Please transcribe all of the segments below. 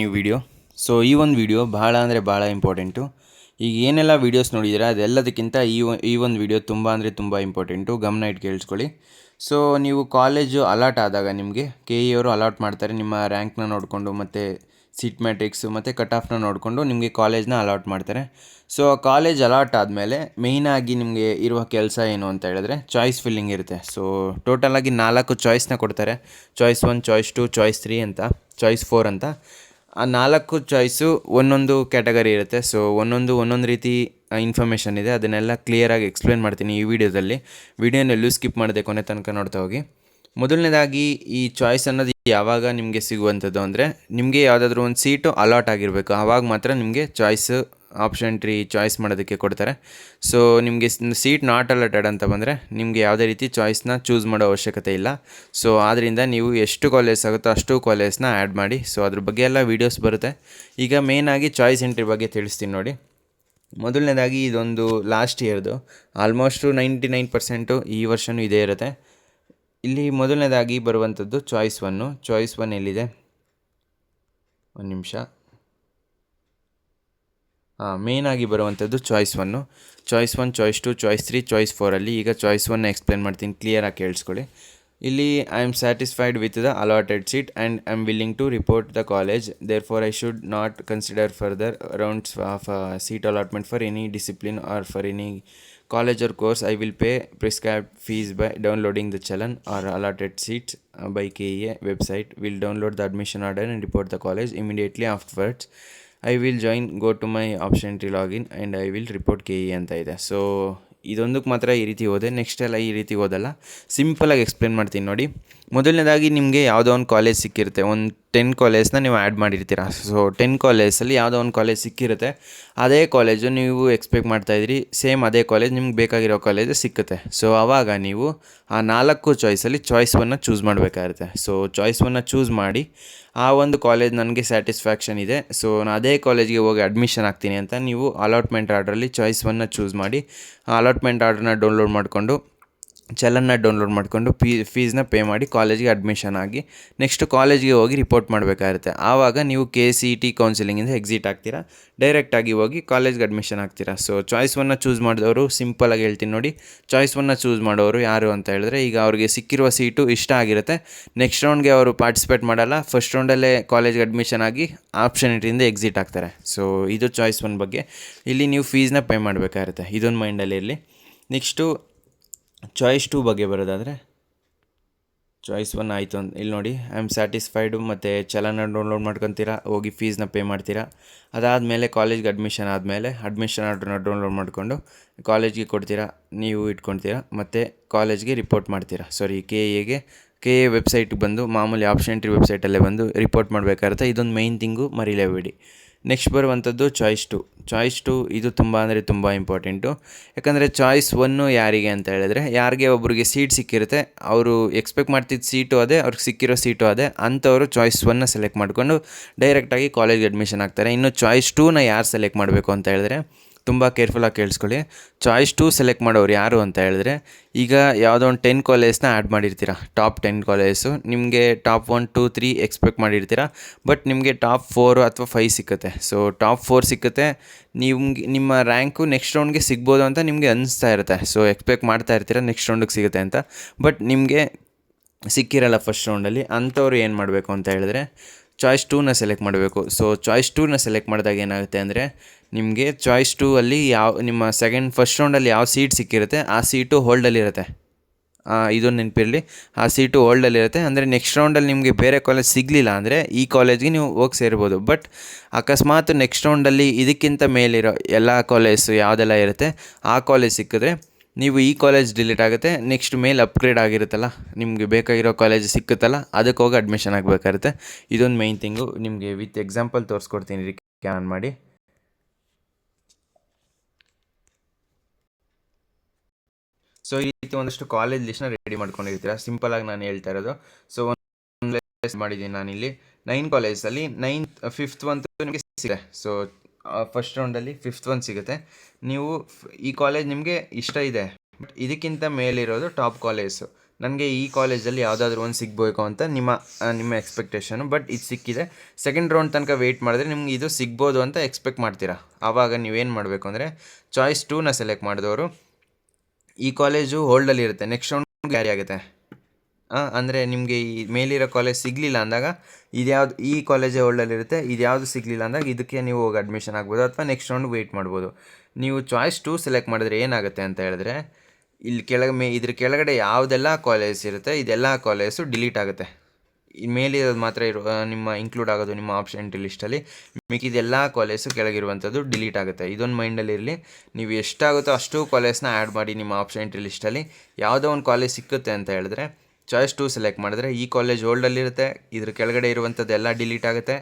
ನೀವು video so ಈ ಒಂದು ವಿಡಿಯೋ ಭಾಳ ಅಂದರೆ ಭಾಳ ಇಂಪಾರ್ಟೆಂಟು ಈಗ ಏನೆಲ್ಲ ವೀಡಿಯೋಸ್ ನೋಡಿದ್ದೀರಾ ಅದೆಲ್ಲದಕ್ಕಿಂತ ಈ ಈ ಒಂದು ವಿಡಿಯೋ ತುಂಬ ಅಂದರೆ ತುಂಬ ಇಂಪಾರ್ಟೆಂಟು ಗಮನ ಇಟ್ಟು ಕೇಳಿಸ್ಕೊಳ್ಳಿ. ಸೊ ನೀವು ಕಾಲೇಜು ಅಲಾಟ್ ಆದಾಗ ನಿಮಗೆ ಕೆ ಇ ಅವರು ಅಲಾಟ್ ಮಾಡ್ತಾರೆ. ನಿಮ್ಮ ರ್ಯಾಂಕ್ನ ನೋಡಿಕೊಂಡು, ಮತ್ತು ಸೀಟ್ ಮ್ಯಾಟ್ರಿಕ್ಸು ಮತ್ತು ಕಟ್ ಆಫ್ನ ನೋಡಿಕೊಂಡು ನಿಮಗೆ ಕಾಲೇಜ್ನ ಅಲಾಟ್ ಮಾಡ್ತಾರೆ. ಸೊ ಕಾಲೇಜ್ ಅಲಾಟ್ ಆದಮೇಲೆ ಮೇಯ್ನಾಗಿ ನಿಮಗೆ ಇರುವ ಕೆಲಸ ಏನು ಅಂತ ಹೇಳಿದ್ರೆ ಚಾಯ್ಸ್ ಫಿಲ್ಲಿಂಗ್ ಇರುತ್ತೆ. ಸೊ ಟೋಟಲಾಗಿ ನಾಲ್ಕು ಚಾಯ್ಸ್ನ ಕೊಡ್ತಾರೆ. Choice one choice two choice three ಅಂತ ಚಾಯ್ಸ್ ಫೋರ್ ಅಂತ. ಆ ನಾಲ್ಕು ಚಾಯ್ಸು ಒಂದೊಂದು ಕ್ಯಾಟಗರಿ ಇರುತ್ತೆ. ಸೊ ಒಂದೊಂದು ಒಂದೊಂದು ರೀತಿ ಇನ್ಫಾರ್ಮೇಷನ್ ಇದೆ. ಅದನ್ನೆಲ್ಲ ಕ್ಲಿಯರಾಗಿ ಎಕ್ಸ್ಪ್ಲೇನ್ ಮಾಡ್ತೀನಿ ಈ ವಿಡಿಯೋದಲ್ಲಿ ವಿಡಿಯೋನ ಎಲ್ಲೂ ಸ್ಕಿಪ್ ಮಾಡಿದೆ ಕೊನೆ ತನಕ ನೋಡ್ತಾ ಹೋಗಿ. ಮೊದಲನೇದಾಗಿ ಈ ಚಾಯ್ಸ್ ಅನ್ನೋದು ಯಾವಾಗ ನಿಮಗೆ ಸಿಗುವಂಥದ್ದು ಅಂದರೆ, ನಿಮಗೆ ಯಾವುದಾದ್ರೂ ಒಂದು ಸೀಟು ಅಲಾಟ್ ಆಗಿರಬೇಕು. ಆವಾಗ ಮಾತ್ರ ನಿಮಗೆ ಚಾಯ್ಸು ಆಪ್ಷನ್ ಟ್ರೀ ಚಾಯ್ಸ್ ಮಾಡೋದಕ್ಕೆ ಕೊಡ್ತಾರೆ. ಸೊ ನಿಮಗೆ ಸೀಟ್ ನಾಟ್ ಅಲಟೆಡ್ ಅಂತ ಬಂದರೆ ನಿಮಗೆ ಯಾವುದೇ ರೀತಿ ಚಾಯ್ಸ್ನ ಚೂಸ್ ಮಾಡೋ ಅವಶ್ಯಕತೆ ಇಲ್ಲ. ಸೊ ಆದ್ದರಿಂದ ನೀವು ಎಷ್ಟು ಕಾಲೇಜ್ ಆಗುತ್ತೋ ಅಷ್ಟು ಕಾಲೇಜ್ನ ಆ್ಯಡ್ ಮಾಡಿ. ಸೊ ಅದ್ರ ಬಗ್ಗೆ ಎಲ್ಲ ವೀಡಿಯೋಸ್ ಬರುತ್ತೆ. ಈಗ ಮೇಯ್ನಾಗಿ ಚಾಯ್ಸ್ ಎಂಟ್ರಿ ಬಗ್ಗೆ ತಿಳಿಸ್ತೀನಿ ನೋಡಿ. ಮೊದಲನೇದಾಗಿ ಇದೊಂದು ಲಾಸ್ಟ್ ಇಯರ್ದು ಆಲ್ಮೋಸ್ಟು ನೈಂಟಿ ನೈನ್ ಪರ್ಸೆಂಟು ಈ ವರ್ಷವೂ ಇದೇ ಇರುತ್ತೆ. ಇಲ್ಲಿ ಮೊದಲನೇದಾಗಿ ಬರುವಂಥದ್ದು ಚಾಯ್ಸ್ ಒನ್ನು ಚಾಯ್ಸ್ ಒನ್ ಎಲ್ಲಿದೆ? ಒಂದು ನಿಮಿಷ. ಮೇಯ್ನಾಗಿ ಬರುವಂಥದ್ದು choice one choice one choice two choice three choice ಫೋರಲ್ಲಿ ಈಗ ಚಾಯ್ಸ್ ಒನ್ ಎಕ್ಸ್ಪ್ಲೇನ್ ಮಾಡ್ತೀನಿ ಕ್ಲಿಯರಾಗಿ ಕೇಳಿಸ್ಕೊಳ್ಳಿ. ಇಲ್ಲಿ I am satisfied with the allotted seat and I am willing to report the college there for I should not consider further rounds of seat allotment for any discipline or for any college college or course. I will pay prescribed fees by downloading the challan or allotted by K by website will download the admission order and report the college immediately immediately afterwards will join go to my option try login and I will report K E ಅಂತ ಇದೆ. So ಇದೊಂದಕ್ಕೆ ಮಾತ್ರ ಈ ರೀತಿ ಹೋದೆ next ಎಲ್ಲ ಈ ರೀತಿ ಓದಲ್ಲ. ಸಿಂಪಲಾಗಿ ಎಕ್ಸ್ಪ್ಲೇನ್ ಮಾಡ್ತೀನಿ ನೋಡಿ. ಮೊದಲನೇದಾಗಿ ನಿಮಗೆ ಯಾವುದೋ ಒಂದು ಕಾಲೇಜ್ ಸಿಕ್ಕಿರುತ್ತೆ. ಒಂದು ಟೆನ್ ಕಾಲೇಜ್ನ ನೀವು ಆ್ಯಡ್ ಮಾಡಿರ್ತೀರ? ಸೊ ಟೆನ್ ಕಾಲೇಜಲ್ಲಿ ಯಾವುದೋ ಒಂದು ಕಾಲೇಜ್ ಸಿಕ್ಕಿರುತ್ತೆ. ಅದೇ ಕಾಲೇಜು ನೀವು ಎಕ್ಸ್ಪೆಕ್ಟ್ ಮಾಡ್ತಾಯಿದ್ರಿ ಸೇಮ್ ಅದೇ ಕಾಲೇಜ್ ನಿಮ್ಗೆ ಬೇಕಾಗಿರೋ ಕಾಲೇಜ್ ಸಿಕ್ಕುತ್ತೆ. ಸೊ ಆವಾಗ ನೀವು ಆ ನಾಲ್ಕು ಚಾಯ್ಸಲ್ಲಿ ಚಾಯ್ಸ್ ಒನ್ನ ಚೂಸ್ ಮಾಡಬೇಕಾಗುತ್ತೆ. ಸೊ ಚಾಯ್ಸ್ ಒನ್ನ ಚೂಸ್ ಮಾಡಿ ಆ ಒಂದು ಕಾಲೇಜ್ ನನಗೆ ಸ್ಯಾಟಿಸ್ಫ್ಯಾಕ್ಷನ್ ಇದೆ. ಸೊ ನಾನು ಅದೇ ಕಾಲೇಜ್ಗೆ ಹೋಗಿ ಅಡ್ಮಿಷನ್ ಆಗ್ತೀನಿ ಅಂತ ನೀವು ಅಲಾಟ್ಮೆಂಟ್ ಆರ್ಡ್ರಲ್ಲಿ ಚಾಯ್ಸ್ ಒನ್ನ ಚೂಸ್ ಮಾಡಿ, ಆ ಅಲಾಟ್ಮೆಂಟ್ ಆರ್ಡ್ರನ್ನ ಡೌನ್ಲೋಡ್ ಮಾಡಿಕೊಂಡು ಚಲನ್ನ ಡೌನ್ಲೋಡ್ ಮಾಡಿಕೊಂಡು ಪೀ ಫೀಸ್ನ ಪೇ ಮಾಡಿ ಕಾಲೇಜ್ಗೆ ಅಡ್ಮಿಷನ್ ಆಗಿ ನೆಕ್ಸ್ಟ್ ಕಾಲೇಜ್ಗೆ ಹೋಗಿ ರಿಪೋರ್ಟ್ ಮಾಡಬೇಕಾಗುತ್ತೆ. ಆವಾಗ ನೀವು ಕೆ ಸಿ ಟಿ ಕೌನ್ಸಿಲಿಂಗಿಂದ ಎಕ್ಸಿಟ್ ಆಗ್ತೀರಾ? ಡೈರೆಕ್ಟಾಗಿ ಹೋಗಿ ಕಾಲೇಜ್ಗೆ ಅಡ್ಮಿಷನ್ ಆಗ್ತೀರಾ? ಸೊ ಚಾಯ್ಸ್ ಒನ್ನ ಚೂಸ್ ಮಾಡಿದವರು ಸಿಂಪಲಾಗಿ ಹೇಳ್ತೀನಿ ನೋಡಿ. ಚಾಯ್ಸ್ ಒನ್ನ ಚೂಸ್ ಮಾಡೋರು ಯಾರು ಅಂತ ಹೇಳಿದ್ರೆ ಈಗ ಅವ್ರಿಗೆ ಸಿಕ್ಕಿರುವ ಸೀಟು ಇಷ್ಟ ಆಗಿರುತ್ತೆ. ನೆಕ್ಸ್ಟ್ ರೌಂಡ್ಗೆ ಅವರು ಪಾರ್ಟಿಸಿಪೇಟ್ ಮಾಡಲ್ಲ. ಫಸ್ಟ್ ರೌಂಡಲ್ಲೇ ಕಾಲೇಜ್ಗೆ ಅಡ್ಮಿಷನ್ ಆಗಿ ಆಪ್ಷನ್ ಇಟ್ಟಿಂದ ಎಕ್ಸಿಟ್ ಆಗ್ತಾರೆ. ಸೊ ಇದು ಚಾಯ್ಸ್ ಒನ್ ಬಗ್ಗೆ. ಇಲ್ಲಿ ನೀವು ಫೀಸ್ನ ಪೇ ಮಾಡಬೇಕಾಗಿರುತ್ತೆ ಇದೊಂದು ಮೈಂಡಲ್ಲಿ ಇರಲಿ. ನೆಕ್ಸ್ಟು ಚಾಯ್ಸ್ ಟೂ ಬಗ್ಗೆ ಬರೋದಾದರೆ? ಚಾಯ್ಸ್ ಒನ್ ಆಯಿತು ಅಂತ ಇಲ್ಲಿ ನೋಡಿ ಐ ಆಮ್ ಸ್ಯಾಟಿಸ್ಫೈಡು ಮತ್ತು ಚಲನ ಡೌನ್ಲೋಡ್ ಮಾಡ್ಕೊತೀರಾ? ಹೋಗಿ ಫೀಸ್ನ ಪೇ ಮಾಡ್ತೀರಾ? ಅದಾದಮೇಲೆ ಕಾಲೇಜ್ಗೆ ಅಡ್ಮಿಷನ್ ಆದಮೇಲೆ ಅಡ್ಮಿಷನ್ ಆರ್ಡ್ರನ್ನ ಡೌನ್ಲೋಡ್ ಮಾಡಿಕೊಂಡು ಕಾಲೇಜ್ಗೆ ಕೊಡ್ತೀರಾ? ನೀವು ಇಟ್ಕೊತೀರಾ ಮತ್ತು ಕಾಲೇಜ್ಗೆ ರಿಪೋರ್ಟ್ ಮಾಡ್ತೀರಾ? ಸಾರಿ ಕೆ ಎಗೆ ಕೆ ಎ ವೆಬ್ಸೈಟ್ಗೆ ಬಂದು ಮಾಮೂಲಿ ಆಪ್ಷನ್ ಎಂಟ್ರಿ ವೆಬ್ಸೈಟಲ್ಲೇ ಬಂದು ರಿಪೋರ್ಟ್ ಮಾಡಬೇಕಾಗುತ್ತೆ. ಇದೊಂದು ಮೈನ್ ತಿಂಗು ಮರಿಲೇಬೇಡಿ. ನೆಕ್ಸ್ಟ್ ಬರುವಂಥದ್ದು ಚಾಯ್ಸ್ ಟು ಚಾಯ್ಸ್ ಟು ಇದು ತುಂಬ ಅಂದರೆ ತುಂಬ ಇಂಪಾರ್ಟೆಂಟು ಯಾಕಂದರೆ ಚಾಯ್ಸ್ ಒನ್ನು ಯಾರಿಗೆ ಅಂತ ಹೇಳಿದ್ರೆ, ಯಾರಿಗೆ ಒಬ್ಬರಿಗೆ ಸೀಟ್ ಸಿಕ್ಕಿರುತ್ತೆ, ಅವರು ಎಕ್ಸ್ಪೆಕ್ಟ್ ಮಾಡ್ತಿದ್ದ ಸೀಟು ಅದೇ, ಅವ್ರಿಗೆ ಸಿಕ್ಕಿರೋ ಸೀಟು ಅದೇ, ಅಂಥವರು ಚಾಯ್ಸ್ ಒನ್ನ ಸೆಲೆಕ್ಟ್ ಮಾಡಿಕೊಂಡು ಡೈರೆಕ್ಟಾಗಿ ಕಾಲೇಜ್ಗೆ ಅಡ್ಮಿಷನ್ ಆಗ್ತಾರೆ. ಇನ್ನು ಚಾಯ್ಸ್ ಟೂನ ಯಾರು ಸೆಲೆಕ್ಟ್ ಮಾಡಬೇಕು ಅಂತ ಹೇಳಿದ್ರೆ ತುಂಬ ಕೇರ್ಫುಲ್ಲಾಗಿ ಕೇಳಿಸ್ಕೊಳ್ಳಿ. ಚಾಯ್ಸ್ ಟು ಸೆಲೆಕ್ಟ್ ಮಾಡೋರು ಯಾರು ಅಂತ ಹೇಳಿದ್ರೆ, ಈಗ ಯಾವುದೋ ಒಂದು ಟೆನ್ ಕಾಲೇಜ್ನ ಆ್ಯಡ್ ಮಾಡಿರ್ತೀರ. ಟಾಪ್ ಟೆನ್ ಕಾಲೇಜು ನಿಮಗೆ top one two three expect ಮಾಡಿರ್ತೀರಾ. But ನಿಮಗೆ ಟಾಪ್ ಫೋರು ಅಥವಾ ಫೈವ್ ಸಿಕ್ಕುತ್ತೆ. ಸೊ ಟಾಪ್ ಫೋರ್ ಸಿಕ್ಕುತ್ತೆ. ನಿಮ್ಗೆ, ನಿಮ್ಮ ರ್ಯಾಂಕು ನೆಕ್ಸ್ಟ್ ರೌಂಡ್ಗೆ ಸಿಗ್ಬೋದು ಅಂತ ನಿಮಗೆ ಅನಿಸ್ತಾ ಇರುತ್ತೆ. ಸೊ ಎಕ್ಸ್ಪೆಕ್ಟ್ ಮಾಡ್ತಾ ಇರ್ತೀರ ನೆಕ್ಸ್ಟ್ ರೌಂಡಿಗೆ ಸಿಗುತ್ತೆ ಅಂತ. ಬಟ್ ನಿಮಗೆ ಸಿಕ್ಕಿರಲ್ಲ ಫಸ್ಟ್ ರೌಂಡಲ್ಲಿ ಅಂಥವ್ರು ಏನು ಮಾಡಬೇಕು ಅಂತ ಹೇಳಿದ್ರೆ ಚಾಯ್ಸ್ ಟೂನ ಸೆಲೆಕ್ಟ್ ಮಾಡಬೇಕು. ಸೊ ಚಾಯ್ಸ್ ಟೂನ ಸೆಲೆಕ್ಟ್ ಮಾಡಿದಾಗ ಏನಾಗುತ್ತೆ ಅಂದರೆ, ನಿಮಗೆ ಚಾಯ್ಸ್ ಟೂ ಅಲ್ಲಿ ಯಾವ, ನಿಮ್ಮ ಸೆಕೆಂಡ್ ಫಸ್ಟ್ ರೌಂಡಲ್ಲಿ ಯಾವ ಸೀಟ್ ಸಿಕ್ಕಿರುತ್ತೆ, ಆ ಸೀಟು ಹೋಲ್ಡಲ್ಲಿರುತ್ತೆ ಇದು ನೆನಪಿರಲಿ. ಆ ಸೀಟು ಹೋಲ್ಡಲ್ಲಿರುತ್ತೆ ಅಂದರೆ ನೆಕ್ಸ್ಟ್ ರೌಂಡಲ್ಲಿ ನಿಮಗೆ ಬೇರೆ ಕಾಲೇಜ್ ಸಿಗಲಿಲ್ಲ ಅಂದರೆ ಈ ಕಾಲೇಜ್ಗೆ ನೀವು ಹೋಗಿ ಸೇರ್ಬೋದು. ಬಟ್ ಅಕಸ್ಮಾತ್ ನೆಕ್ಸ್ಟ್ ರೌಂಡಲ್ಲಿ ಇದಕ್ಕಿಂತ ಮೇಲಿರೋ ಎಲ್ಲ ಕಾಲೇಜು ಯಾವುದೆಲ್ಲ ಇರುತ್ತೆ, ಆ ಕಾಲೇಜ್ ಸಿಕ್ಕಿದ್ರೆ ನೀವು ಈ ಕಾಲೇಜ್ ಡಿಲೀಟ್ ಆಗುತ್ತೆ ನೆಕ್ಸ್ಟ್ ಮೇಲ್ ಅಪ್ಗ್ರೇಡ್ ಆಗಿರುತ್ತಲ್ಲ, ನಿಮಗೆ ಬೇಕಾಗಿರೋ ಕಾಲೇಜ್ ಸಿಕ್ಕುತ್ತಲ್ಲ, ಅದಕ್ಕೆ ಹೋಗಿ ಅಡ್ಮಿಷನ್ ಆಗಬೇಕಾಗುತ್ತೆ. ಇದೊಂದು ಮೈನ್ ಥಿಂಗು ನಿಮಗೆ ವಿತ್ ಎಕ್ಸಾಂಪಲ್ ತೋರಿಸ್ಕೊಡ್ತೀನಿ ಕ್ಯಾನ್ ಮಾಡಿ. ಸೊ ಈ ರೀತಿ ಒಂದಷ್ಟು ಕಾಲೇಜ್ ಲಿಸ್ಟ್ನ ರೆಡಿ ಮಾಡ್ಕೊಂಡಿರ್ತೀರ? ಸಿಂಪಲಾಗಿ ನಾನು ಹೇಳ್ತಾ ಇರೋದು. ಸೊ ಒಂದು ಮಾಡಿದ್ದೀನಿ ನಾನಿಲ್ಲಿ. ನೈನ್ ಕಾಲೇಜಲ್ಲಿ ನೈನ್ ಫಿಫ್ತ್ ಒಂದು ನಿಮಗೆ ಸಿಕ್ಕಿದೆ ಸೊ ಫಸ್ಟ್ ರೌಂಡಲ್ಲಿ ಫಿಫ್ತ್ ಒನ್ ಸಿಗುತ್ತೆ. ನೀವು ಈ ಕಾಲೇಜ್ ನಿಮಗೆ ಇಷ್ಟ ಇದೆ. ಬಟ್ ಇದಕ್ಕಿಂತ ಮೇಲಿರೋದು ಟಾಪ್ ಕಾಲೇಜು ನನಗೆ ಈ ಕಾಲೇಜಲ್ಲಿ ಯಾವುದಾದ್ರೂ ಒಂದು ಸಿಗ್ಬೇಕು ಅಂತ ನಿಮ್ಮ ನಿಮ್ಮ ಎಕ್ಸ್ಪೆಕ್ಟೇಷನು ಬಟ್ ಇದು ಸಿಕ್ಕಿದೆ. ಸೆಕೆಂಡ್ ರೌಂಡ್ ತನಕ ವೆಯ್ಟ್ ಮಾಡಿದ್ರೆ ನಿಮ್ಗೆ ಇದು ಸಿಗ್ಬೋದು ಅಂತ ಎಕ್ಸ್ಪೆಕ್ಟ್ ಮಾಡ್ತೀರಾ? ಆವಾಗ ನೀವೇನು ಮಾಡಬೇಕು ಅಂದರೆ ಚಾಯ್ಸ್ ಟೂನ ಸೆಲೆಕ್ಟ್ ಮಾಡಿದವರು ಈ ಕಾಲೇಜು ಹೋಲ್ಡಲ್ಲಿ ಇರುತ್ತೆ. ನೆಕ್ಸ್ಟ್ ರೌಂಡ್ ಗ್ಯಾರಿ ಆಗುತ್ತೆ? ಅಂದರೆ ನಿಮಗೆ ಈ ಮೇಲಿರೋ ಕಾಲೇಜ್ ಸಿಗಲಿಲ್ಲ ಅಂದಾಗ ಇದ್ಯಾವ್ದು, ಈ ಕಾಲೇಜೇ ಒಳ್ಳೆಯಲ್ಲಿರುತ್ತೆ ಇದ್ಯಾವುದು ಸಿಗಲಿಲ್ಲ ಅಂದಾಗ ಇದಕ್ಕೆ ನೀವು ಹೋಗಿ ಅಡ್ಮಿಷನ್ ಆಗ್ಬೋದು ಅಥವಾ ನೆಕ್ಸ್ಟ್ ರೌಂಡ್ ವೆಯ್ಟ್ ಮಾಡ್ಬೋದು. ನೀವು ಚಾಯ್ಸ್ ಟು ಸೆಲೆಕ್ಟ್ ಮಾಡಿದ್ರೆ ಏನಾಗುತ್ತೆ ಅಂತ ಹೇಳಿದ್ರೆ, ಇಲ್ಲಿ ಕೆಳಗೆ ಮೇ, ಇದ್ರ ಕೆಳಗಡೆ ಯಾವುದೆಲ್ಲ ಕಾಲೇಜ್ ಇರುತ್ತೆ, ಇದೆಲ್ಲ ಕಾಲೇಜು ಡಿಲೀಟ್ ಆಗುತ್ತೆ. ಮೇಲಿರೋದು ಮಾತ್ರ ಇರೋ ನಿಮ್ಮ ಇನ್ಕ್ಲೂಡ್ ಆಗೋದು ನಿಮ್ಮ ಆಪ್ಷನ್ ಎಂಟ್ರಿ ಲಿಸ್ಟಲ್ಲಿ ಮಿಕ್ಕಿದೆಲ್ಲ ಕಾಲೇಜು ಕೆಳಗಿರುವಂಥದ್ದು ಡಿಲೀಟ್ ಆಗುತ್ತೆ. ಇದೊಂದು ಮೈಂಡಲ್ಲಿ ಇರಲಿ. ನೀವು ಎಷ್ಟಾಗುತ್ತೋ ಅಷ್ಟು ಕಾಲೇಜ್ನ ಆ್ಯಡ್ ಮಾಡಿ ನಿಮ್ಮ ಆಪ್ಷನ್ ಎಂಟ್ರಿ ಲಿಸ್ಟಲ್ಲಿ ಯಾವುದೋ ಒಂದು ಕಾಲೇಜ್ ಸಿಕ್ಕುತ್ತೆ ಅಂತ ಹೇಳಿದ್ರೆ ಚಾಯ್ಸ್ ಟು ಸೆಲೆಕ್ಟ್ ಮಾಡಿದ್ರೆ ಈ ಕಾಲೇಜ್ ಓಲ್ಡಲ್ಲಿರುತ್ತೆ ಇದ್ರ ಕೆಳಗಡೆ ಇರುವಂಥದ್ದು ಎಲ್ಲ ಡಿಲೀಟ್ ಆಗುತ್ತೆ.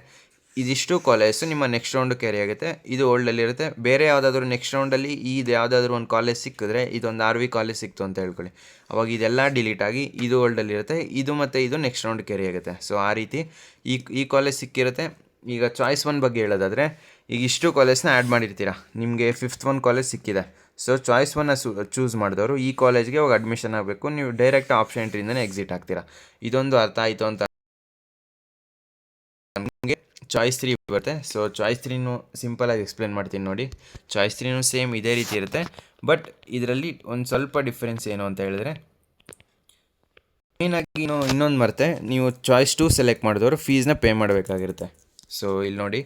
ಇದಿಷ್ಟು ಕಾಲೇಜು ನಿಮ್ಮ ನೆಕ್ಸ್ಟ್ ರೌಂಡ್ ಕ್ಯಾರಿ ಆಗುತ್ತೆ. ಇದು ಓಲ್ಡಲ್ಲಿರುತ್ತೆ ಬೇರೆ ಯಾವುದಾದ್ರೂ ನೆಕ್ಸ್ಟ್ ರೌಂಡಲ್ಲಿ ಇದು ಯಾವುದಾದ್ರೂ ಒಂದು ಕಾಲೇಜ್ ಸಿಕ್ಕಿದ್ರೆ ಇದೊಂದು ಆರ್ ವಿ ಕಾಲೇಜ್ ಸಿಕ್ತು ಅಂತ ಹೇಳ್ಕೊಳ್ಳಿ. ಅವಾಗ ಇದೆಲ್ಲ ಡಿಲೀಟ್ ಆಗಿ ಇದು ಓಲ್ಡಲ್ಲಿರುತ್ತೆ ಇದು ಮತ್ತು ಇದು ನೆಕ್ಸ್ಟ್ ರೌಂಡ್ ಕ್ಯಾರಿ ಆಗುತ್ತೆ. ಸೊ ಆ ರೀತಿ ಈ ಈ ಕಾಲೇಜ್ ಸಿಕ್ಕಿರುತ್ತೆ. ಈಗ ಚಾಯ್ಸ್ ಒನ್ ಬಗ್ಗೆ ಹೇಳೋದಾದರೆ, ಈಗ ಇಷ್ಟು ಕಾಲೇಜ್ನ ಆ್ಯಡ್ ಮಾಡಿರ್ತೀರಾ? ನಿಮಗೆ ಫಿಫ್ತ್ ಒನ್ ಕಾಲೇಜ್ ಸಿಕ್ಕಿದೆ. ಸೊ ಚಾಯ್ಸ್ ಒನ್ನ ಸು ಚೂಸ್ ಮಾಡಿದವರು ಈ ಕಾಲೇಜ್ಗೆ ಹೋಗಿ ಅಡ್ಮಿಷನ್ ಆಗಬೇಕು. ನೀವು ಡೈರೆಕ್ಟ್ ಆಪ್ಷನ್ ಎಂಟ್ರಿಯಿಂದನೇ ಎಕ್ಸಿಟ್ ಆಗ್ತೀರಾ. ಇದೊಂದು ಅರ್ಥ ಆಯಿತು ಅಂತ ನಮಗೆ. ಚಾಯ್ಸ್ ತ್ರೀ ಬರುತ್ತೆ. ಸೊ ಚಾಯ್ಸ್ ತ್ರೀನು ಸಿಂಪಲಾಗಿ ಎಕ್ಸ್ಪ್ಲೇನ್ ಮಾಡ್ತೀನಿ ನೋಡಿ. ಚಾಯ್ಸ್ ತ್ರೀನು ಸೇಮ್ ಇದೇ ರೀತಿ ಇರುತ್ತೆ. ಬಟ್ ಇದರಲ್ಲಿ ಒಂದು ಸ್ವಲ್ಪ ಡಿಫ್ರೆನ್ಸ್ ಏನು ಅಂತ ಹೇಳಿದ್ರೆ ಮೇಯ್ನಾಗಿ ಇನ್ನೊಂದು ಮರ್ತೆ, ನೀವು ಚಾಯ್ಸ್ ಟು ಸೆಲೆಕ್ಟ್ ಮಾಡಿದವರು ಫೀಸ್ನ ಪೇ ಮಾಡಬೇಕಾಗಿರುತ್ತೆ. ಸೊ ಇಲ್ಲಿ ನೋಡಿ.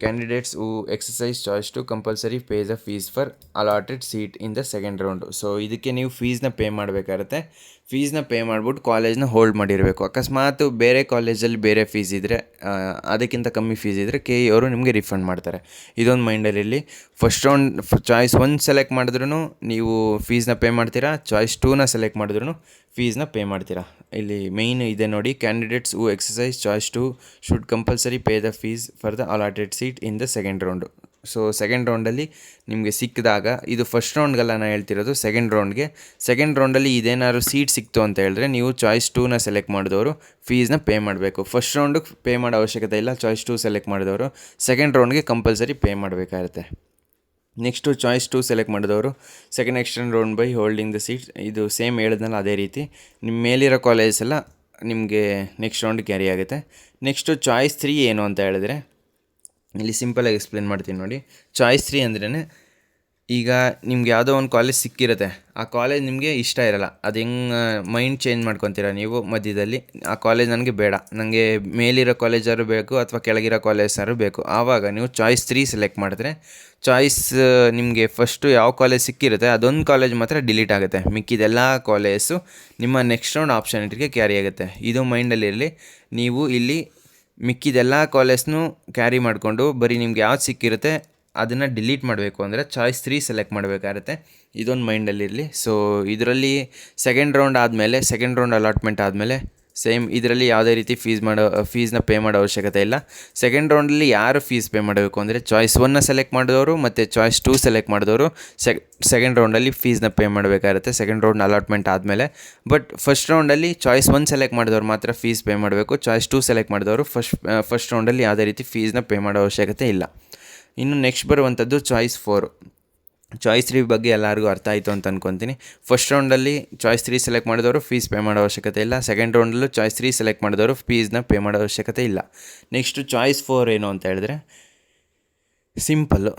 Candidates who exercise choice two compulsory pays the fees for allotted seat in the second round so ಇದಕ್ಕೆ ನೀವು ಫೀಸ್ನ ಪೇ ಮಾಡಬೇಕಾಗತ್ತೆ. ಫೀಸ್ನ ಪೇ ಮಾಡಿಬಿಟ್ಟು ಕಾಲೇಜ್ನ ಹೋಲ್ಡ್ ಮಾಡಿರಬೇಕು. ಅಕಸ್ಮಾತ್ ಬೇರೆ ಕಾಲೇಜಲ್ಲಿ ಬೇರೆ ಫೀಸ್ ಇದ್ದರೆ ಅದಕ್ಕಿಂತ ಕಮ್ಮಿ ಫೀಸ್ ಇದ್ದರೆ ಕೆ ಇ ಅವರು ನಿಮಗೆ ರಿಫಂಡ್ ಮಾಡ್ತಾರೆ. ಇದೊಂದು ಮೈಂಡಲ್ಲಿ first round choice one select ಮಾಡಿದ್ರೂ ನೀವು ಫೀಸ್ನ ಪೇ ಮಾಡ್ತೀರಾ? ಚಾಯ್ಸ್ ಟೂನ ಸೆಲೆಕ್ಟ್ ಮಾಡಿದ್ರೂ ಫೀಸ್ನ ಪೇ ಮಾಡ್ತೀರಾ? ಇಲ್ಲಿ ಮೇಯ್ನ್ ಇದೆ ನೋಡಿ. Candidates who exercise choice two should compulsory pay the fees for the allotted seat in the second round so second ರೌಂಡಲ್ಲಿ ನಿಮಗೆ ಸಿಕ್ಕಿದಾಗ, ಇದು ಫಸ್ಟ್ ರೌಂಡ್ಗೆಲ್ಲ ನಾನು ಹೇಳ್ತಿರೋದು ಸೆಕೆಂಡ್ ರೌಂಡ್ಗೆ ಸೆಕೆಂಡ್ ರೌಂಡಲ್ಲಿ ಇದೇನಾದ್ರು ಸೀಟ್ ಸಿಕ್ತು ಅಂತ ಹೇಳಿದ್ರೆ ನೀವು ಚಾಯ್ಸ್ ಟೂನ ಸೆಲೆಕ್ಟ್ ಮಾಡಿದವರು ಫೀಸ್ನ ಪೇ ಮಾಡಬೇಕು. ಫಸ್ಟ್ ರೌಂಡಿಗೆ ಪೇ ಮಾಡೋ ಅವಶ್ಯಕತೆ ಇಲ್ಲ ಚಾಯ್ಸ್ ಟೂ ಸೆಲೆಕ್ಟ್ ಮಾಡಿದವರು. ಸೆಕೆಂಡ್ ರೌಂಡ್ಗೆ ಕಂಪಲ್ಸರಿ ಪೇ ಮಾಡಬೇಕಾಗುತ್ತೆ. ನೆಕ್ಸ್ಟು ಚಾಯ್ಸ್ ಟು ಸೆಲೆಕ್ಟ್ ಮಾಡಿದವರು second extend round by holding the seat ಇದು ಸೇಮ್ ಹೇಳಿದ್ನಲ್ಲ ಅದೇ ರೀತಿ. ನಿಮ್ಮ ಮೇಲಿರೋ ಕಾಲೇಜಸ್ ಎಲ್ಲ ನಿಮಗೆ ನೆಕ್ಸ್ಟ್ ರೌಂಡ್ ಕ್ಯಾರಿ ಆಗುತ್ತೆ. ನೆಕ್ಸ್ಟು ಚಾಯ್ಸ್ ತ್ರೀ ಏನು ಅಂತ ಹೇಳಿದ್ರೆ ಇಲ್ಲಿ ಸಿಂಪಲಾಗಿ ಎಕ್ಸ್ಪ್ಲೇನ್ ಮಾಡ್ತೀನಿ ನೋಡಿ. ಚಾಯ್ಸ್ ತ್ರೀ ಅಂದ್ರೇ ಈಗ ನಿಮ್ಗೆ ಯಾವುದೋ ಒಂದು ಕಾಲೇಜ್ ಸಿಕ್ಕಿರುತ್ತೆ, ಆ ಕಾಲೇಜ್ ನಿಮಗೆ ಇಷ್ಟ ಇರಲ್ಲ. ಅದು ಹೆಂಗೆ ಮೈಂಡ್ ಚೇಂಜ್ ಮಾಡ್ಕೊತೀರ ನೀವು ಮಧ್ಯದಲ್ಲಿ? ಆ ಕಾಲೇಜ್ ನನಗೆ ಬೇಡ. ನನಗೆ ಮೇಲಿರೋ ಕಾಲೇಜಾದ್ರು ಬೇಕು ಅಥವಾ ಕೆಳಗಿರೋ ಕಾಲೇಜಾದ್ರು ಬೇಕು. ಆವಾಗ ನೀವು ಚಾಯ್ಸ್ ತ್ರೀ ಸೆಲೆಕ್ಟ್ ಮಾಡಿದ್ರೆ ಚಾಯ್ಸ್ ನಿಮಗೆ ಫಸ್ಟು ಯಾವ ಕಾಲೇಜ್ ಸಿಕ್ಕಿರುತ್ತೆ ಅದೊಂದು ಕಾಲೇಜ್ ಮಾತ್ರ ಡಿಲೀಟ್ ಆಗುತ್ತೆ. ಮಿಕ್ಕಿದೆಲ್ಲ ಕಾಲೇಜು ನಿಮ್ಮ ನೆಕ್ಸ್ಟ್ ರೌಂಡ್ ಆಪ್ಷನ್ ಇಟ್ಟಿಗೆ ಕ್ಯಾರಿ ಆಗುತ್ತೆ. ಇದು ಮೈಂಡಲ್ಲಿರಲಿ ನೀವು ಇಲ್ಲಿ ಮಿಕ್ಕಿದೆಲ್ಲ ಕಾಲೇಜ್ನೂ ಕ್ಯಾರಿ ಮಾಡಿಕೊಂಡು ಬರೀ ನಿಮ್ಗೆ ಯಾವ್ದು ಸಿಕ್ಕಿರುತ್ತೆ ಅದನ್ನು ಡಿಲೀಟ್ ಮಾಡಬೇಕು ಅಂದರೆ ಚಾಯ್ಸ್ ತ್ರೀ ಸೆಲೆಕ್ಟ್ ಮಾಡಬೇಕಾಗುತ್ತೆ. ಇದೊಂದು ಮೈಂಡಲ್ಲಿರಲಿ ಸೊ ಇದರಲ್ಲಿ ಸೆಕೆಂಡ್ ರೌಂಡ್ ಆದಮೇಲೆ ಸೆಕೆಂಡ್ ರೌಂಡ್ ಅಲಾಟ್ಮೆಂಟ್ ಆದಮೇಲೆ ಸೇಮ್ ಇದರಲ್ಲಿ ಯಾವುದೇ ರೀತಿ ಫೀಸ್ ಮಾಡೋ ಫೀಸ್ನ ಪೇ ಮಾಡೋ ಅವಶ್ಯಕತೆ ಇಲ್ಲ. ಸೆಕೆಂಡ್ ರೌಂಡಲ್ಲಿ ಯಾರು ಫೀಸ್ ಪೇ ಮಾಡಬೇಕು ಅಂದರೆ ಚಾಯ್ಸ್ ಒನ್ನ ಸೆಲೆಕ್ಟ್ ಮಾಡಿದವರು ಮತ್ತು ಚಾಯ್ಸ್ ಟೂ ಸೆಲೆಕ್ಟ್ ಮಾಡಿದವರು ಸೆಕ್ ಸೆಕೆಂಡ್ ರೌಂಡಲ್ಲಿ ಫೀಸ್ನ ಪೇ ಮಾಡಬೇಕಾಗುತ್ತೆ. ಸೆಕೆಂಡ್ ರೌಂಡ್ ಅಲಾಟ್ಮೆಂಟ್ ಆದಮೇಲೆ. ಬಟ್ ಫಸ್ಟ್ ರೌಂಡಲ್ಲಿ ಚಾಯ್ಸ್ ಒನ್ ಸೆಲೆಕ್ಟ್ ಮಾಡಿದವರು ಮಾತ್ರ ಫೀಸ್ ಪೇ ಮಾಡಬೇಕು. ಚಾಯ್ಸ್ ಟೂ ಸೆಲೆಕ್ಟ್ ಮಾಡಿದವರು ಫಸ್ಟ್ ಫಸ್ಟ್ ರೌಂಡಲ್ಲಿ ಯಾವುದೇ ರೀತಿ ಫೀಸ್ನ ಪೇ ಮಾಡೋ ಅವಶ್ಯಕತೆ ಇಲ್ಲ. ಇನ್ನು ನೆಕ್ಸ್ಟ್ ಬರುವಂಥದ್ದು ಚಾಯ್ಸ್ ಫೋರು ಚಾಯ್ಸ್ ತ್ರೀ ಬಗ್ಗೆ ಎಲ್ಲರಿಗೂ ಅರ್ಥ ಆಯಿತು ಅಂತ ಅನ್ಕೊತೀನಿ. ಫಸ್ಟ್ ರೌಂಡಲ್ಲಿ ಚಾಯ್ಸ್ ತ್ರೀ ಸೆಲೆಕ್ಟ್ ಮಾಡಿದವರು ಫೀಸ್ ಪೇ ಮಾಡೋ ಅವಶ್ಯಕತೆ ಇಲ್ಲ. ಸೆಕೆಂಡ್ ರೌಂಡಲ್ಲೂ ಚಾಯ್ಸ್ ತ್ರೀ ಸೆಲೆಕ್ಟ್ ಮಾಡಿದವರು ಫೀಸ್ನ ಪೇ ಮಾಡೋ ಅವಶ್ಯಕತೆ ಇಲ್ಲ. ನೆಕ್ಸ್ಟು ಚಾಯ್ಸ್ ಫೋರ್ ಏನು ಅಂತ ಹೇಳಿದ್ರೆ ಸಿಂಪಲ್ಲು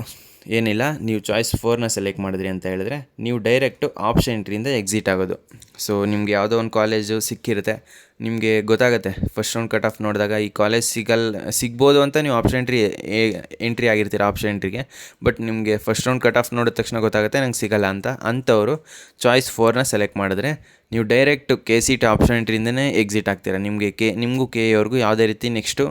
ಏನಿಲ್ಲ, ನೀವು ಚಾಯ್ಸ್ ಫೋರ್ನ ಸೆಲೆಕ್ಟ್ ಮಾಡಿದ್ರಿ ಅಂತ ಹೇಳಿದ್ರೆ, ನೀವು ಡೈರೆಕ್ಟು ಆಪ್ಷನ್ ಎಂಟ್ರಿಯಿಂದ ಎಕ್ಸಿಟ್ ಆಗೋದು. ಸೊ ನಿಮ್ಗೆ ಯಾವುದೋ ಒಂದು ಕಾಲೇಜು ಸಿಕ್ಕಿರುತ್ತೆ, ನಿಮಗೆ ಗೊತ್ತಾಗುತ್ತೆ. ಫಸ್ಟ್ ರೌಂಡ್ ಕಟ್ ಆಫ್ ನೋಡಿದಾಗ ಈ ಕಾಲೇಜ್ ಸಿಗಲ್ಲ ಸಿಗ್ಬೋದು ಅಂತ ನೀವು ಆಪ್ಷನ್ ಎಂಟ್ರಿ ಎಂಟ್ರಿ ಆಗಿರ್ತೀರ ಆಪ್ಷನ್ ಎಂಟ್ರಿಗೆ ಬಟ್ ನಿಮಗೆ ಫಸ್ಟ್ ರೌಂಡ್ ಕಟ್ ಆಫ್ ನೋಡಿದ ತಕ್ಷಣ ಗೊತ್ತಾಗುತ್ತೆ, ನಂಗೆ ಸಿಗಲ್ಲ ಅಂತ ಅಂಥವರು ಚಾಯ್ಸ್ ಫೋರ್ನ ಸೆಲೆಕ್ಟ್ ಮಾಡಿದ್ರೆ ನೀವು direct K C T option ಎಂಟ್ರಿಯಿಂದನೇ exit ಆಗ್ತೀರಾ? ನಿಮಗೆ ಕೆ ನಿಮಗೂ ಕೆ ಎವ್ರಿಗೂ ಯಾವುದೇ ರೀತಿ ನೆಕ್ಸ್ಟು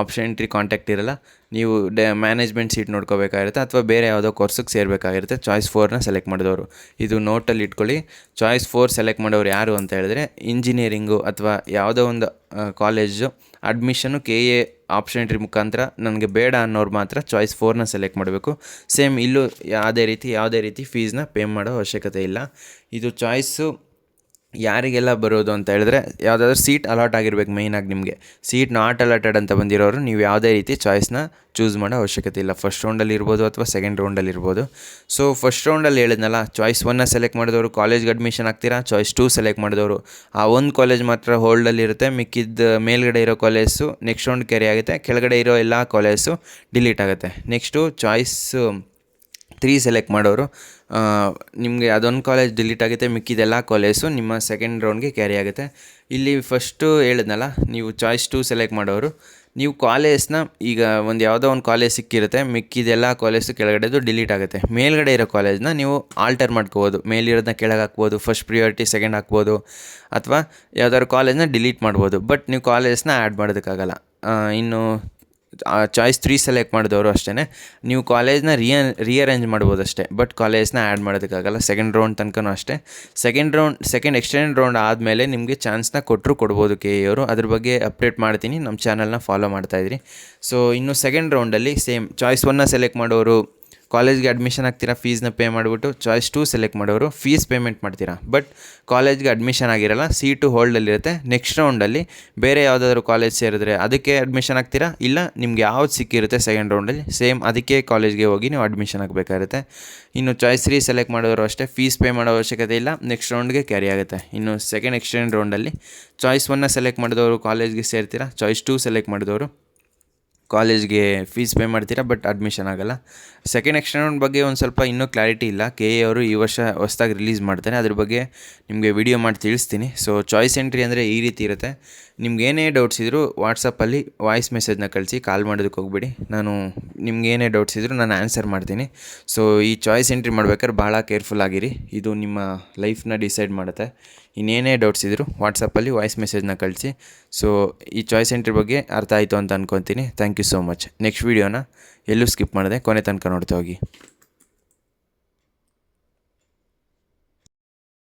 ಆಪ್ಷನ್ ಎಂಟ್ರಿ ಕಾಂಟ್ಯಾಕ್ಟ್ ಇರಲ್ಲ. ನೀವು ಡ ಮ್ಯಾನೇಜ್ಮೆಂಟ್ ಸೀಟ್ ನೋಡ್ಕೋಬೇಕಾಗಿರುತ್ತೆ ಅಥವಾ ಬೇರೆ ಯಾವುದೋ ಕೋರ್ಸಿಗೆ ಸೇರಬೇಕಾಗಿರುತ್ತೆ. ಚಾಯ್ಸ್ ಫೋರ್ನ ಸೆಲೆಕ್ಟ್ ಮಾಡಿದವರು. ಇದು ನೋಟಲ್ಲಿ ಇಟ್ಕೊಳ್ಳಿ. ಚಾಯ್ಸ್ ಫೋರ್ ಸೆಲೆಕ್ಟ್ ಮಾಡೋರು ಯಾರು ಅಂತ ಹೇಳಿದ್ರೆ ಇಂಜಿನಿಯರಿಂಗು ಅಥವಾ ಯಾವುದೋ ಒಂದು college admission K A option entry ಮುಖಾಂತರ ನನಗೆ ಬೇಡ ಅನ್ನೋರು ಮಾತ್ರ ಚಾಯ್ಸ್ ಫೋರ್ನ ಸೆಲೆಕ್ಟ್ ಮಾಡಬೇಕು. ಸೇಮ್ ಇಲ್ಲೂ ಯಾವುದೇ ರೀತಿ ಯಾವುದೇ ರೀತಿ ಫೀಸ್ನ ಪೇ ಮಾಡೋ ಅವಶ್ಯಕತೆ ಇಲ್ಲ. ಇದು ಚಾಯ್ಸು ಯಾರಿಗೆಲ್ಲ ಬರೋದು ಅಂತ ಹೇಳಿದ್ರೆ, ಯಾವುದಾದ್ರೂ ಸೀಟ್ ಅಲಾಟ್ ಆಗಿರ್ಬೇಕು ಮೇಯ್ನಾಗಿ ನಿಮಗೆ. ಸೀಟ್ ನಾಟ್ ಅಲಾಟೆಡ್ ಅಂತ ಬಂದಿರೋರು, ನೀವು ಯಾವುದೇ ರೀತಿ ಚಾಯ್ಸ್ನ ಚೂಸ್ ಮಾಡೋ ಅವಶ್ಯಕತೆ ಇಲ್ಲ. ಫಸ್ಟ್ ರೌಂಡಲ್ಲಿ ಇರ್ಬೋದು ಅಥವಾ ಸೆಕೆಂಡ್ ರೌಂಡಲ್ಲಿ ಇರ್ಬೋದು. ಸೊ ಫಸ್ಟ್ ರೌಂಡಲ್ಲಿ ಹೇಳಿದ್ನಲ್ಲ ಚಾಯ್ಸ್ ಒನ್ನ ಸೆಲೆಕ್ಟ್ ಮಾಡಿದವರು ಕಾಲೇಜ್ಗೆ ಅಡ್ಮಿಷನ್ ಆಗ್ತೀರಾ? ಚಾಯ್ಸ್ ಟೂ ಸೆಲೆಕ್ಟ್ ಮಾಡಿದವರು. ಆ ಒಂದು ಕಾಲೇಜ್ ಮಾತ್ರ ಹೋಲ್ಡಲ್ಲಿ ಇರುತ್ತೆ, ಮಿಕ್ಕಿದ್ದು ಮೇಲ್ಗಡೆ ಇರೋ ಕಾಲೇಜು ನೆಕ್ಸ್ಟ್ ರೌಂಡ್ ಕ್ಯಾರಿ ಆಗುತ್ತೆ, ಕೆಳಗಡೆ ಇರೋ ಎಲ್ಲ ಕಾಲೇಜು ಡಿಲೀಟ್ ಆಗುತ್ತೆ. ನೆಕ್ಸ್ಟು ಚಾಯ್ಸ್ ತ್ರೀ ಸೆಲೆಕ್ಟ್ ಮಾಡೋರು ನಿಮಗೆ ಅದೊಂದು ಕಾಲೇಜ್ ಡಿಲೀಟ್ ಆಗುತ್ತೆ, ಮಿಕ್ಕಿದೆಲ್ಲ ಕಾಲೇಜು ನಿಮ್ಮ ಸೆಕೆಂಡ್ ರೌಂಡ್ಗೆ ಕ್ಯಾರಿ ಆಗುತ್ತೆ. ಇಲ್ಲಿ ಫಸ್ಟು ಹೇಳಿದ್ನಲ್ಲ, ನೀವು ಚಾಯ್ಸ್ ಟು ಸೆಲೆಕ್ಟ್ ಮಾಡೋರು. ನೀವು ಕಾಲೇಜ್ನ ಈಗ ಒಂದು ಯಾವುದೋ ಒಂದು ಕಾಲೇಜ್ ಸಿಕ್ಕಿರುತ್ತೆ, ಮಿಕ್ಕಿದೆಲ್ಲ ಕಾಲೇಜು ಕೆಳಗಡೆದು ಡಿಲೀಟ್ ಆಗುತ್ತೆ. ಮೇಲ್ಗಡೆ ಇರೋ ಕಾಲೇಜ್ನ ನೀವು ಆಲ್ಟರ್ ಮಾಡ್ಕೋಬೋದು. ಮೇಲಿರೋದನ್ನ ಕೆಳಗೆ ಹಾಕ್ಬೋದು ಫಸ್ಟ್ ಪ್ರಿಯಾರಿಟಿ ಸೆಕೆಂಡ್ ಹಾಕ್ಬೋದು, ಅಥವಾ ಯಾವ್ದಾದ್ರು ಕಾಲೇಜ್ನ ಡಿಲೀಟ್ ಮಾಡ್ಬೋದು. ಬಟ್ ನೀವು ಕಾಲೇಜ್ನ ಆ್ಯಡ್ ಮಾಡೋದಕ್ಕಾಗಲ್ಲ. ಇನ್ನು ಚಾಯ್ಸ್ ತ್ರೀ ಸೆಲೆಕ್ಟ್ ಮಾಡಿದವರು ಅಷ್ಟೇ ನೀವು ಕಾಲೇಜ್ನ ರಿಯ ರಿಅರೇಂಜ್ ಮಾಡ್ಬೋದು ಅಷ್ಟೇ. ಬಟ್ ಕಾಲೇಜ್ನ ಆ್ಯಡ್ ಮಾಡೋದಕ್ಕಾಗಲ್ಲ. ಸೆಕೆಂಡ್ ರೌಂಡ್ ತನಕನೂ ಅಷ್ಟೇ. Second round second extend round ಆದಮೇಲೆ ನಿಮಗೆ ಚಾನ್ಸ್ನ ಕೊಟ್ಟರು ಕೊಡ್ಬೋದು ಕೆ ಅವರು ಅದ್ರ ಬಗ್ಗೆ ಅಪ್ಡೇಟ್ ಮಾಡ್ತೀನಿ. ನಮ್ಮ ಚಾನಲ್ನ ಫಾಲೋ ಮಾಡ್ತಾಯಿದ್ರಿ ಸೊ ಇನ್ನು ಸೆಕೆಂಡ್ ರೌಂಡಲ್ಲಿ ಸೇಮ್ ಚಾಯ್ಸ್ ಒನ್ನ ಸೆಲೆಕ್ಟ್ ಮಾಡೋರು ಕಾಲೇಜ್ಗೆ ಅಡ್ಮಿಷನ್ ಆಗ್ತೀರಾ ಫೀಸ್ನ ಪೇ ಮಾಡಿಬಿಟ್ಟು ಚಾಯ್ಸ್ ಟು ಸೆಲೆಕ್ಟ್ ಮಾಡೋರು ಫೀಸ್ ಪೇಮೆಂಟ್ ಮಾಡ್ತೀರಾ. ಬಟ್ ಕಾಲೇಜ್ಗೆ ಅಡ್ಮಿಷನ್ ಆಗಿರಲ್ಲ ಸೀಟು ಹೋಲ್ಡಲ್ಲಿರುತ್ತೆ ನೆಕ್ಸ್ಟ್ ರೌಂಡಲ್ಲಿ ಬೇರೆ ಯಾವುದಾದ್ರು ಕಾಲೇಜ್ ಸೇರಿದ್ರೆ ಅದಕ್ಕೆ ಅಡ್ಮಿಷನ್ ಆಗ್ತೀರಾ? ಇಲ್ಲ, ನಿಮ್ಗೆ ಯಾವ್ದು ಸಿಕ್ಕಿರುತ್ತೆ ಸೆಕೆಂಡ್ ರೌಂಡಲ್ಲಿ ಸೇಮ್ ಅದಕ್ಕೆ ಕಾಲೇಜ್ಗೆ ಹೋಗಿ ನೀವು ಅಡ್ಮಿಷನ್ ಆಗಬೇಕಾಗುತ್ತೆ. ಇನ್ನು ಚಾಯ್ಸ್ ತ್ರೀ ಸೆಲೆಕ್ಟ್ ಮಾಡೋರು ಅಷ್ಟೇ ಫೀಸ್ ಪೇ ಮಾಡೋ ಅವಶ್ಯಕತೆ ಇಲ್ಲ. ನೆಕ್ಸ್ಟ್ ರೌಂಡ್ಗೆ ಕ್ಯಾರಿ ಆಗುತ್ತೆ. ಇನ್ನು ಸೆಕೆಂಡ್ ಎಕ್ಸ್ಟೆಂಡ್ ರೌಂಡಲ್ಲಿ ಚಾಯ್ಸ್ ಒನ್ನ ಸೆಲೆಕ್ಟ್ ಮಾಡಿದವರು ಕಾಲೇಜ್ಗೆ ಸೇರ್ತೀರಾ ಚಾಯ್ಸ್ ಟು ಸೆಲೆಕ್ಟ್ ಮಾಡಿದವರು. ಕಾಲೇಜ್ಗೆ ಫೀಸ್ ಪೇ ಮಾಡ್ತೀರಾ? ಬಟ್ ಅಡ್ಮಿಷನ್ ಆಗಲ್ಲ. ಸೆಕೆಂಡ್ ಎಕ್ಸ್ಟೆಂಡ್ ಬಗ್ಗೆ ಒಂದು ಸ್ವಲ್ಪ ಇನ್ನೂ ಕ್ಲಾರಿಟಿ ಇಲ್ಲ. ಕೆ ಎ ಅವರು ಈ ವರ್ಷ ಹೊಸ್ದಾಗಿ ರಿಲೀಸ್ ಮಾಡ್ತಾರೆ. ಅದ್ರ ಬಗ್ಗೆ ನಿಮಗೆ ವಿಡಿಯೋ ಮಾಡಿ ತಿಳಿಸ್ತೀನಿ. ಸೊ ಚಾಯ್ಸ್ ಎಂಟ್ರಿ ಅಂದರೆ ಈ ರೀತಿ ಇರುತ್ತೆ. ನಿಮ್ಗೆ ಏನೇ ಡೌಟ್ಸ್ ಇದ್ದರೂ ವಾಟ್ಸಪ್ಪಲ್ಲಿ ವಾಯ್ಸ್ ಮೆಸೇಜ್ನ ಕಳಿಸಿ ಕಾಲ್ ಮಾಡೋದಕ್ಕೆ ಹೋಗ್ಬೇಡಿ. ನಾನು ನಿಮ್ಗೆ ಏನೇ ಡೌಟ್ಸ್ ಇದ್ದರೂ ನಾನು ಆನ್ಸರ್ ಮಾಡ್ತೀನಿ. ಸೊ ಈ ಚಾಯ್ಸ್ ಎಂಟ್ರಿ ಮಾಡ್ಬೇಕಾದ್ರೆ ಭಾಳ ಕೇರ್ಫುಲ್ ಆಗಿರಿ. ಇದು ನಿಮ್ಮ ಲೈಫ್ನ ಡಿಸೈಡ್ ಮಾಡುತ್ತೆ. ಇನ್ನೇನೇ ಡೌಟ್ಸ್ ಇದ್ದರೂ ವಾಟ್ಸಪ್ಪಲ್ಲಿ ವಾಯ್ಸ್ ಮೆಸೇಜ್ನ ಕಳಿಸಿ. ಸೊ ಈ ಚಾಯ್ಸ್ ಎಂಟ್ರಿ ಬಗ್ಗೆ ಅರ್ಥ ಆಯಿತು ಅಂತ ಅನ್ಕೊತೀನಿ. Thank you so much next ವೀಡಿಯೋನ ಎಲ್ಲೂ ಸ್ಕಿಪ್ ಮಾಡಿದೆ ಕೊನೆ ತನಕ ನೋಡ್ತಾ ಹೋಗಿ.